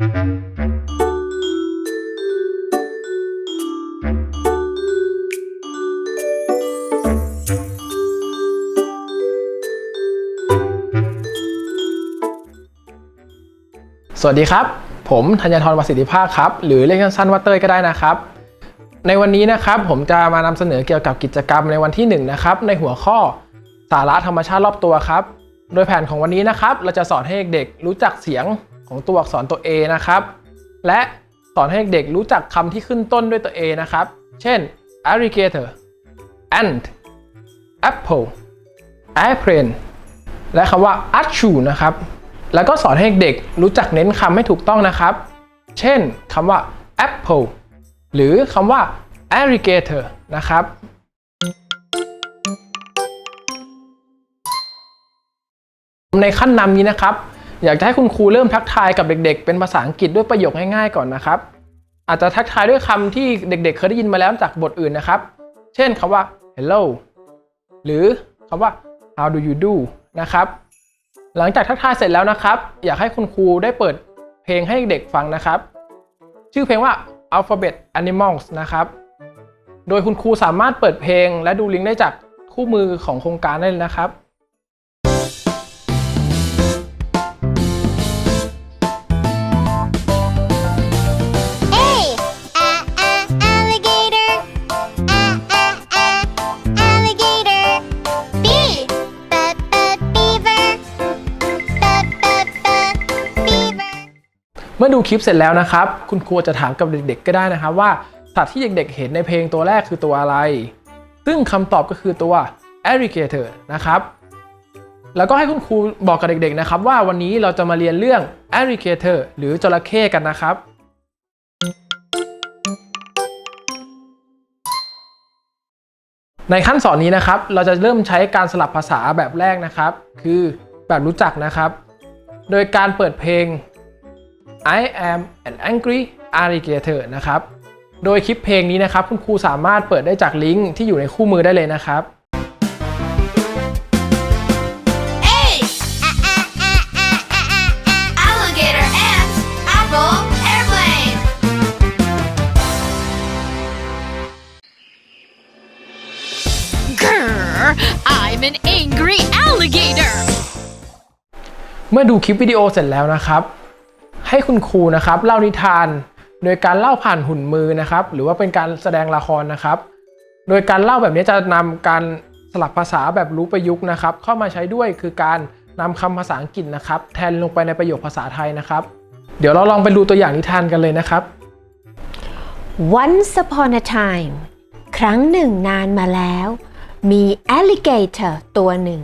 สวัสดีครับ ผมธัญทรประสิทธิภาคครับ หรือเรียกสั้นๆว่าเต้ยก็ได้นะครับ ในวันนี้นะครับผมจะมานำเสนอเกี่ยวกับกิจกรรมในวันที่1นงนะครับในหัวข้อสาระธรรมชาติรอบตัวครับ โดยแผนของวันนี้นะครับ เราจะสอนให้เด็กๆรู้จักเสียง ของตัวอักษรตัว A นะครับ และสอนให้เด็กรู้จักคำที่ขึ้นต้นด้วยตัว A นะครับ เช่น alligator ant apple airplane และคำว่า achoo นะครับ แล้วก็สอนให้เด็กรู้จักเน้นคำให้ถูกต้องนะครับ เช่นคำว่า apple หรือคำว่า alligator นะครับในขั้นนำนี้นะครับ อยากจะให้คุณครูเริ่มทักทายกับเด็ก ๆ เป็นภาษาอังกฤษด้วยประโยคง่ายๆก่อนนะครับ อาจจะทักทายด้วยคำที่เด็ก ๆ เคยได้ยินมาแล้วจากบทอื่นนะครับ เช่นคำว่า hello หรือคำว่า how do you do นะครับ หลังจากทักทายเสร็จแล้วนะครับ อยากให้คุณครูได้เปิดเพลงให้เด็กฟังนะครับ ชื่อเพลงว่า Alphabet Animals นะครับ โดยคุณครูสามารถเปิดเพลงและดูลิงก์ได้จากคู่มือของโครงการได้เลยนะครับ อดูคลิปเสร็จแล้วนะครับ คุณครูจะถามกับเด็กๆก็ได้นะครับว่าสัตว์ที่เด็กๆเห็นในเพลงตัวแรกคือตัวอะไร ซึ่งคำตอบก็คือตัว alligator นะครับ แล้วก็ให้คุณครูบอกกับเด็กๆนะครับว่าวันนี้เราจะมาเรียนเรื่อง alligator หรือจระเข้กันนะครับ ในขั้นสอนนี้นะครับ เราจะเริ่มใช้การสลับภาษาแบบแรกนะครับ คือแบบรู้จักนะครับ โดยการเปิดเพลง I am an angry alligator นะครับ โดยคลิปเพลงนี้นะครับ คุณครูสามารถเปิดได้จากลิงก์ที่อยู่ในคู่มือได้เลยนะครับเมื่อดูคลิปวิดีโอเสร็จแล้วนะครับ ให้คุณครูนะครับเล่านิทาน โดยการเล่าผ่านหุ่นมือนะครับ หรือว่าเป็นการแสดงละครนะครับ โดยการเล่าแบบนี้จะนำการสลับภาษาแบบรู้ประยุกต์นะครับ เข้ามาใช้ด้วยคือการนำคำภาษาอังกฤษนะครับ แทนลงไปในประโยคภาษาไทยนะครับ เดี๋ยวเราลองไปดูตัวอย่างนิทานกันเลยนะครับ Once upon a time ครั้งหนึ่งนานมาแล้ว มี alligator ตัวหนึ่ง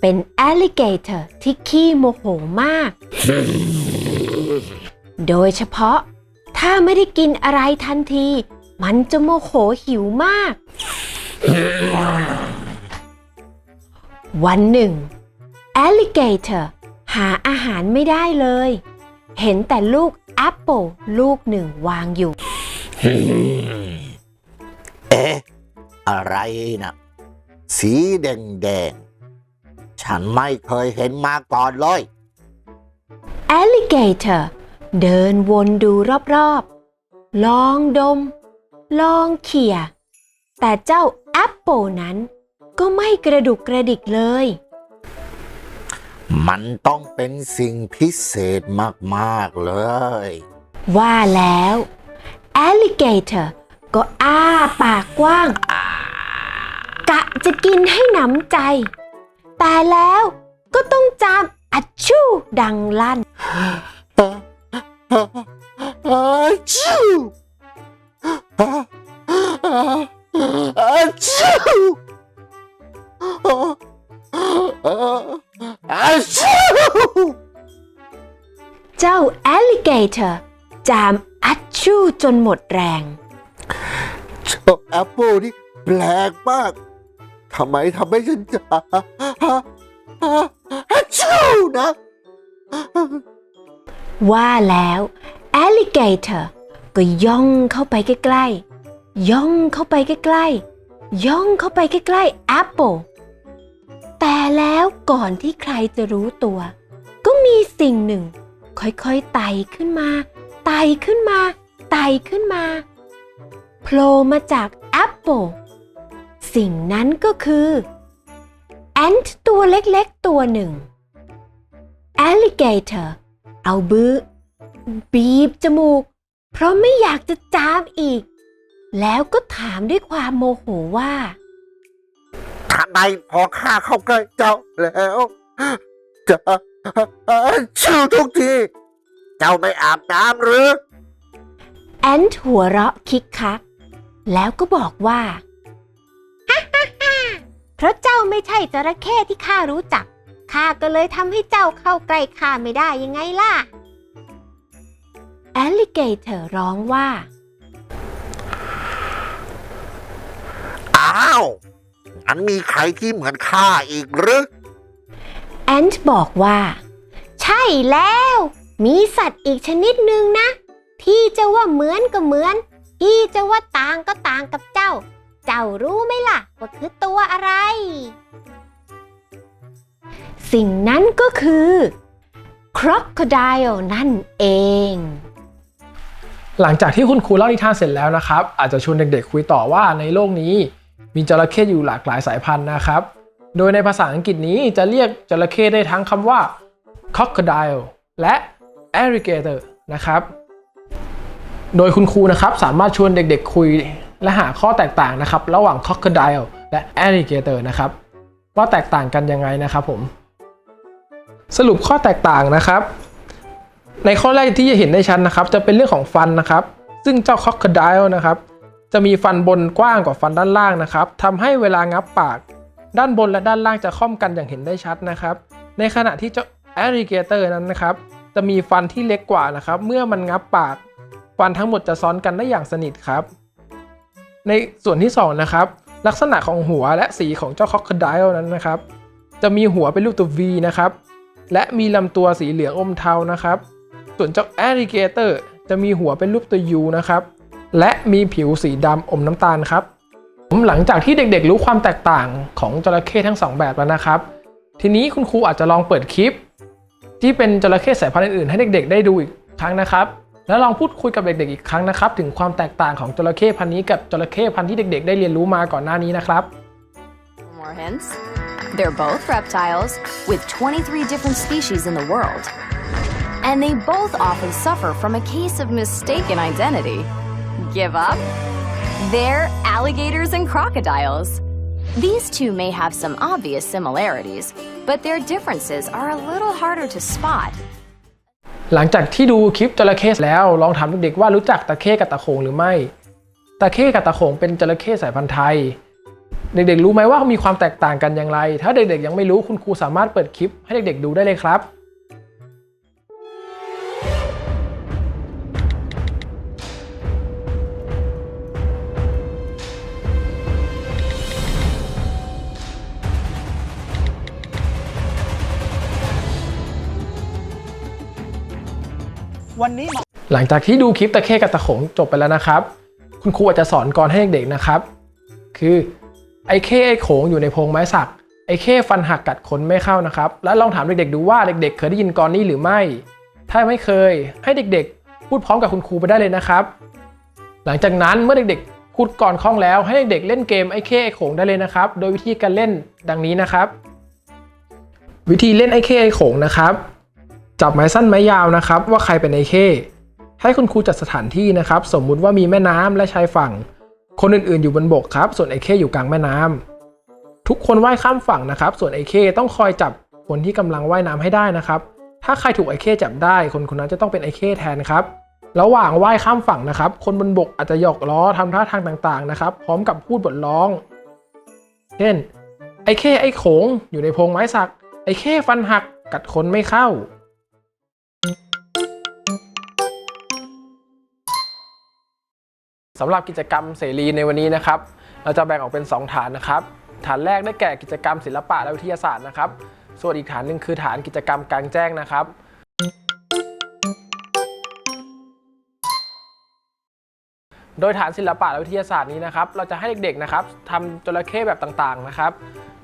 เป็น alligator ที่ขี้โมโหมาก โดยเฉพาะ ถ้าไม่ได้กินอะไรทันที มันจะโมโหหิวมาก วันหนึ่ง alligator หาอาหารไม่ได้เลย เห็นแต่ลูกแอปเปิลลูกหนึ่งวางอยู่ เอ๊ะ อะไรนะสีแดงๆ ฉันไม่เคยเห็นมาก่อนเลย alligator เดินวนดูรอบๆ ลองดม ลองเขี่ย แต่เจ้าแอปเปิลนั้น ก็ไม่กระดุกกระดิกเลย มันต้องเป็นสิ่งพิเศษมากๆเลย ว่าแล้ว alligator ก็อ้าปากกว้าง กะจะกินให้หนำใจ แต่แล้วก็ต้องจาม อัดชู่ดังลั่น อาชิวอาชิวอาชิวเจ้า alligator จามอัดชู่จนหมดแรง เจ้าแอปเปิลนี่แปลกมาก ทำไมทำให้ฉันจะ ชิวนะ ว่าแล้ว alligator ก็ย่องเข้าไปใกล้ๆ ย่องเข้าไปใกล้ๆ ย่องเข้าไปใกล้ๆ apple แต่แล้วก่อนที่ใครจะรู้ตัว ก็มีสิ่งหนึ่ง ค่อยๆไต่ขึ้นมา ไต่ขึ้นมา ไต่ขึ้นมาโผล่มาจากแอปเปิลสิ่งนั้นก็คือ แอนต์ตัวเล็กๆตัวหนึ่ง alligator เอาบือบีบจมูก เพราะไม่อยากจะจามอีก แล้วก็ถามด้วยความโมโหว่าทำไมพอข้าเข้าใกล้เจ้าแล้วจะชิวทุกที เจ้าไม่อาบน้ำหรือ แอนท์หัวเราะคิกคัก แล้วก็บอกว่า เพราะเจ้าไม่ใช่จระเข้ที่ข้ารู้จัก ข้าก็เลยทำให้เจ้าเข้าใกล้ข้าไม่ได้ยังไงล่ะ แอลลิเกเตอร์ร้องว่า อ้าวอันมีใครที่เหมือนข้าอีกหรือ แอนท์บอกว่า ใช่แล้ว มีสัตว์อีกชนิดหนึ่งนะ ที่จะว่าเหมือนก็เหมือน ที่จะว่าต่างก็ต่างกับเจ้า เจ้ารู้ไหมล่ะ ว่าคือตัวอะไร สิ่งนั้นก็คือ crocodile นั่นเอง หลังจากที่คุณครูเล่านิทานเสร็จแล้วนะครับ อาจจะชวนเด็กๆคุยต่อว่าในโลกนี้ มีจระเข้อยู่หลากหลายสายพันธุ์นะครับ โดยในภาษาอังกฤษนี้จะเรียกจระเข้ได้ทั้งคำว่า crocodile และ alligator นะครับ โดยคุณครูนะครับสามารถชวนเด็กๆคุย และหาข้อแตกต่างนะครับระหว่าง crocodile และ alligator นะครับว่าแตกต่างกันยังไงนะครับผม สรุปข้อแตกต่างนะครับ ในข้อแรกที่จะเห็นได้ชัดนะครับ จะเป็นเรื่องของฟันนะครับ ซึ่งเจ้า crocodile นะครับจะมีฟันบนกว้างกว่าฟันด้านล่างนะครับทำให้เวลางับปาก ด้านบนและด้านล่างจะค่อมกันอย่างเห็นได้ชัดนะครับ ในขณะที่เจ้า alligator นั้นนะครับจะมีฟันที่เล็กกว่านะครับ เมื่อมันงับปาก ฟันทั้งหมดจะซ้อนกันได้อย่างสนิทครับ ในส่วนที่สองนะครับ ลักษณะของหัวและสีของเจ้า crocodile นั้นนะครับ จะมีหัวเป็นรูปตัว V นะครับ และมีลำตัวสีเหลืองอมเทานะครับ ส่วนเจ้า alligator จะมีหัวเป็นรูปตัว U นะครับ และมีผิวสีดำอมน้ำตาลครับผมหลังจากที่เด็กๆ รู้ความแตกต่างของจระเข้ทั้งสองแบบแล้วนะครับ ทีนี้คุณครูอาจจะลองเปิดคลิป ที่เป็นจระเข้สายพันธุ์อื่นๆให้เด็กๆ ได้ดูอีกครั้งนะครับ แล้วลองพูดคุยกับเด็กๆอีกครั้งนะครับ ถึงความแตกต่างของจระเข้พันธุ์นี้กับจระเข้พันธุ์ที่เด็ก ๆ ได้เรียนรู้มาก่อนหน้านี้นะครับ More hints. They're both reptiles with 23 different species in the world. And they both often suffer from a case of mistaken identity. Give up? They're alligators and crocodiles. These two may have some obvious similarities, but their differences are a little harder to spot. หลังจากที่ดูคลิปจระเข้แล้วลองถามเด็กๆว่ารู้จักตะเข้กับตะโขงหรือไม่ตะเข้กับตะโขงเป็นจระเข้สายพันธุ์ไทย เด็กๆรู้ไหมว่ามีความแตกต่างกันอย่างไร ถ้าเด็กๆยังไม่รู้คุณครูสามารถเปิดคลิปให้เด็กๆดูได้เลยครับ วันนี้หลังจากที่ดูคลิปตะเข้กับตะโขงจบไปแล้วนะครับ คุณครูอาจจะสอนกรให้เด็กๆนะครับ คือไอ้เข้ไอ้โขงอยู่ในโพรงไม้สัก ไอ้เข้ฟันหักกัดขนไม่เข้านะครับ แล้วลองถามเด็กๆดูว่าเด็กๆ เคยได้ยินกรนี้หรือไม่ ถ้าไม่เคย ให้เด็กๆ พูดพร้อมกับคุณครูไปได้เลยนะครับ หลังจากนั้นเมื่อเด็กๆ พูดกรคล่องแล้วให้เด็กๆเล่นเกมไอ้เข้ไอ้โขงได้เลยนะครับ โดยวิธีการเล่นดังนี้นะครับ วิธีเล่นไอ้เข้ไอ้โขงนะครับ จับไม้สั้นไม้ยาวนะครับว่าใครเป็นไอเข้ให้คุณครูจัดสถานที่นะครับ สมมุติว่ามีแม่น้ำและชายฝั่ง คนอื่นๆ อยู่บนบกครับ ส่วนไอเข้อยู่กลางแม่น้ำทุกคนว่ายข้ามฝั่งนะครับ ส่วนไอเข้ต้องคอยจับคนที่กำลังว่ายน้ำให้ได้นะครับ ถ้าใครถูกไอเข้จับได้ คนคนนั้นจะต้องเป็นไอเข้แทนครับระหว่างว่ายข้ามฝั่งนะครับ คนบนบกอาจจะหยอกล้อทำท่าทางต่างๆนะครับ พร้อมกับพูดบทร้อง เช่น ไอเข้ไอโขงอยู่ในโพรงไม้สัก ไอเข้ฟันหักกัดคนไม่เข้า สำหรับกิจกรรมเสรีในวันนี้นะครับ เราจะแบ่งออกเป็น 2 ฐานนะครับ ฐานแรกได้แก่กิจกรรมศิลปะและวิทยาศาสตร์นะครับ ส่วนอีกฐานหนึ่งคือฐานกิจกรรมกลางแจ้งนะครับ โดยฐานศิลปะและวิทยาศาสตร์นี้นะครับ เราจะให้เด็กๆนะครับทำจระเข้แบบต่างๆนะครับ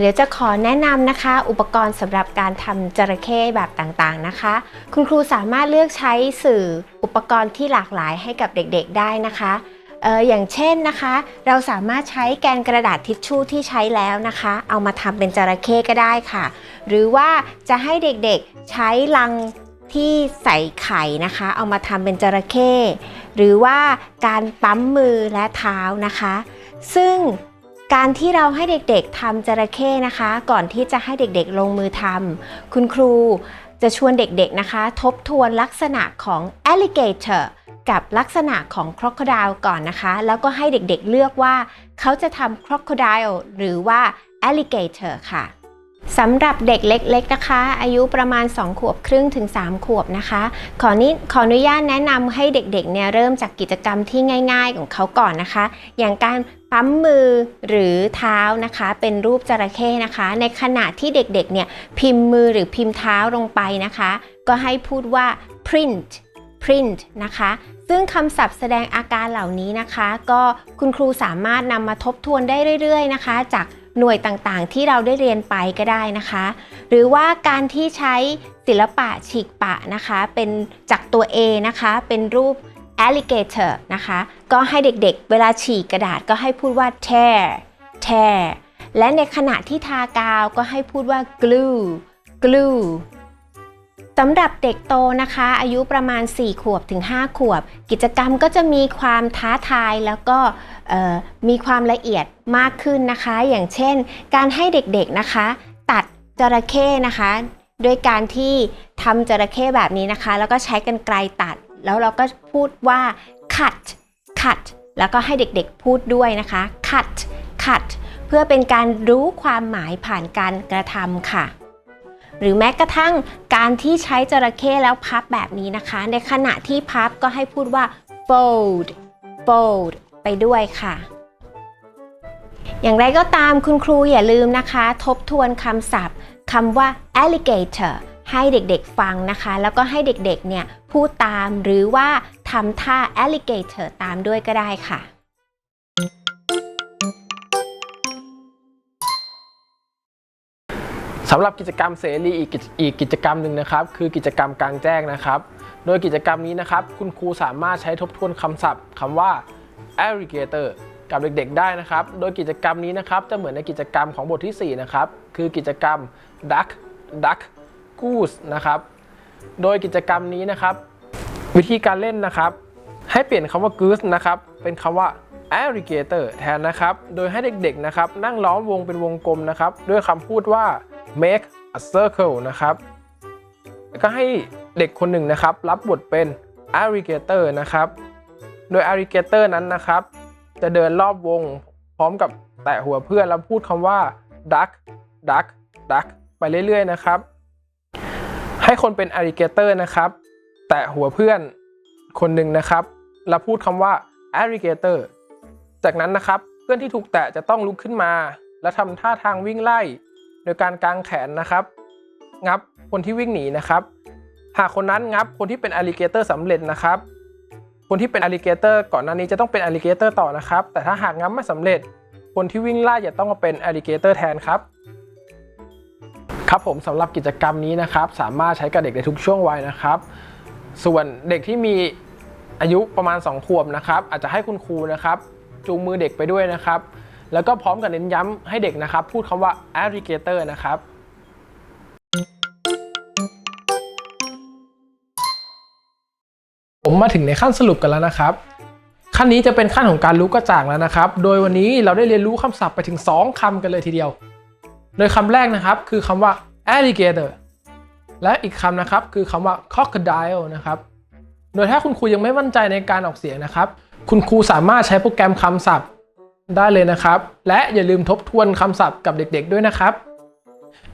เดี๋ยวจะขอแนะนำนะคะ อุปกรณ์สำหรับการทำจระเข้แบบต่างๆนะคะ คุณครูสามารถเลือกใช้สื่ออุปกรณ์ที่หลากหลายให้กับเด็กๆได้นะคะ อย่างเช่นนะคะ เราสามารถใช้แกนกระดาษทิชชู่ที่ใช้แล้วนะคะ เอามาทำเป็นจระเข้ก็ได้ค่ะ หรือว่าจะให้เด็กๆใช้ลังที่ใส่ไข่นะคะ เอามาทำเป็นจระเข้หรือว่าการปั๊มมือและเท้านะคะ ซึ่งการที่เราให้เด็กๆทำจระเข้นะคะ ก่อนที่จะให้เด็กๆลงมือทำคุณครู จะชวนเด็กๆนะคะ ทบทวนลักษณะของ alligator กับลักษณะของ crocodile ก่อนนะคะ แล้วก็ให้เด็กๆเลือกว่า เขาจะทำ crocodile หรือว่า alligator ค่ะ สำหรับเด็กเล็กๆนะคะ อายุประมาณ 2 ขวบครึ่งถึง 3 ขวบนะคะ ขอนี้ขออนุญาตแนะนำให้เด็กๆเนี่ยเริ่มจากกิจกรรมที่ง่าย ๆ ของเขาก่อนนะคะ อย่างการปั๊มมือหรือเท้านะคะ เป็นรูปจระเข้นะคะ ในขณะที่เด็กๆเนี่ยพิมพ์มือหรือพิมพ์เท้าลงไปนะคะ ก็ให้พูดว่า print print นะคะ ซึ่งคำศัพท์แสดงอาการเหล่านี้นะคะ ก็คุณครูสามารถนำมาทบทวนได้เรื่อย ๆ นะคะ จาก หน่วยต่างๆ ที่เราได้เรียนไปก็ได้นะคะ หรือว่าการที่ใช้ศิลปะฉีกปะนะคะ เป็นจากตัว A นะคะ เป็นรูป alligator นะคะ ก็ให้เด็กๆ เวลาฉีกกระดาษก็ให้พูดว่า tear tear และในขณะที่ทากาวก็ให้พูดว่า glue glue ำหรับเด็กโตนะคะ อายุประมาณ 4 ขวบถึง 5 ขวบ กิจกรรมก็จะมีความท้าทายแล้วก็มีความละเอียดมากขึ้นนะคะ อย่างเช่น การให้เด็กๆนะคะ ตัดจระเข้นะคะโดยการที่ทำจระเข้แบบนี้นะคะ แล้วก็ใช้กันไกลตัด แล้วเราก็พูดว่า cut cut แล้วก็ให้เด็กๆพูดด้วยนะคะ cut cut เพื่อเป็นการรู้ความหมายผ่านการกระทำค่ะ หรือแม้กระทั่งการที่ใช้จระเข้แล้วพับแบบนี้นะคะ ในขณะที่พับก็ให้พูดว่า fold fold ไปด้วยค่ะ อย่างไรก็ตามคุณครูอย่าลืมนะคะ ทบทวนคำศัพท์คำว่า alligator ให้เด็กๆฟังนะคะ แล้วก็ให้เด็กๆเนี่ยพูดตามหรือว่าทำท่า alligator ตามด้วยก็ได้ค่ะ สำหรับกิจกรรมเสรีอีกกิจอีกกิจกรรมหนึ่งนะครับ คือกิจกรรมกลางแจ้งนะครับ โดยกิจกรรมนี้นะครับ คุณครูสามารถใช้ทบทวนคำศัพท์คำว่า alligator กับเด็กๆ ได้นะครับ โดยกิจกรรมนี้นะครับจะเหมือนในกิจกรรมของบทที่ 4 นะครับ คือกิจกรรม duck duck goose นะครับ โดยกิจกรรมนี้นะครับ วิธีการเล่นนะครับ ให้เปลี่ยนคำว่า goose นะครับ เป็นคำว่า alligator แทนนะครับ โดยให้เด็กๆ นะครับ นั่งล้อมวงเป็นวงกลมนะครับ ด้วยคำพูดว่า make a circle นะครับแล้วก็ให้เด็กคนหนึ่งนะครับ รับบทเป็น alligator นะครับ โดย alligator นั้นนะครับ จะเดินรอบวงพร้อมกับแตะหัวเพื่อนแล้วพูดคำว่า duck duck duck ไปเรื่อยๆนะครับ ให้คนเป็น alligator นะครับ แตะหัวเพื่อนคนหนึ่งนะครับ แล้วพูดคำว่า alligator จากนั้นนะครับ เพื่อนที่ถูกแตะจะต้องลุกขึ้นมา และทำท่าทางวิ่งไล่ โดยการกางแขนนะครับ งับคนที่วิ่งหนีนะครับ หากคนนั้นงับคนที่เป็น alligator สำเร็จนะครับ คนที่เป็น alligator ก่อนหน้านี้จะต้องเป็น alligator ต่อนะครับ แต่ถ้าหากงับไม่สำเร็จ คนที่วิ่งไล่จะต้องมาเป็น alligator แทนครับ ครับผมสำหรับกิจกรรมนี้นะครับ สามารถใช้กับเด็กในทุกช่วงวัยนะครับ ส่วนเด็กที่มีอายุประมาณ 2 ขวบนะครับ อาจจะให้คุณครูนะครับ จูงมือเด็กไปด้วยนะครับ แล้วก็พร้อมกับเน้นย้ำให้เด็กนะครับ พูดคำว่า alligator นะครับผมมาถึงในขั้นสรุปกันแล้วนะครับ ขั้นนี้จะเป็นขั้นของการรู้กระจ่างแล้วนะครับ โดยวันนี้เราได้เรียนรู้คำศัพท์ไปถึง 2 คำกันเลยทีเดียว โดยคำแรกนะครับคือคำว่า alligator และอีกคำนะครับคือคำว่า crocodile นะครับ โดยถ้าคุณครูยังไม่มั่นใจในการออกเสียงนะครับ คุณครูสามารถใช้โปรแกรมคำศัพท์ ได้เลยนะครับ และอย่าลืมทบทวนคำศัพท์กับเด็กๆด้วยนะครับ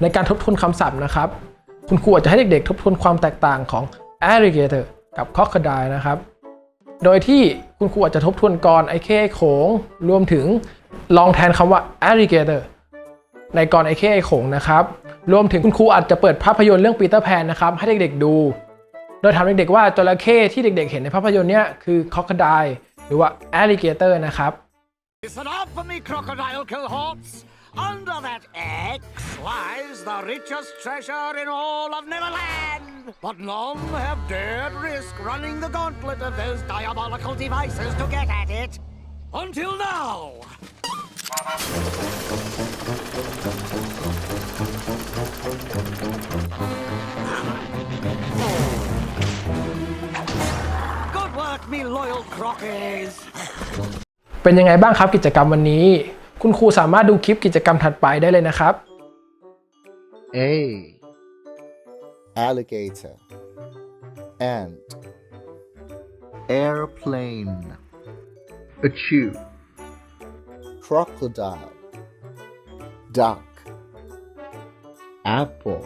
ในการทบทวนคำศัพท์นะครับ คุณครูอาจจะให้เด็กๆ ทบทวนความแตกต่างของ alligator กับ crocodile นะครับ โดยที่คุณครูอาจจะทบทวนกรไอเข้ไอโขงรวมถึงลองแทนคำว่า alligator ในกรไอเข้ไอโขงนะครับ รวมถึงคุณครูอาจจะเปิดภาพยนตร์เรื่องปีเตอร์แพนนะครับ ให้เด็กๆดู โดยถามเด็กๆว่าจระเข้ที่เด็กๆ เห็นในภาพยนตร์เนี้ยคือ crocodile หรือว่า alligator นะครับ Listen up for me crocodile cohorts. Under that X lies the richest treasure in all of Neverland. But none have dared risk running the gauntlet of those diabolical devices to get at it. Until now. Good work, me loyal crockies. เป็นยังไงบ้างครับกิจกรรมวันนี้ คุณครูสามารถดูคลิปกิจกรรมถัดไปได้เลยนะครับ A. Alligator. Ant. Airplane. A chew. Crocodile. Duck. Apple.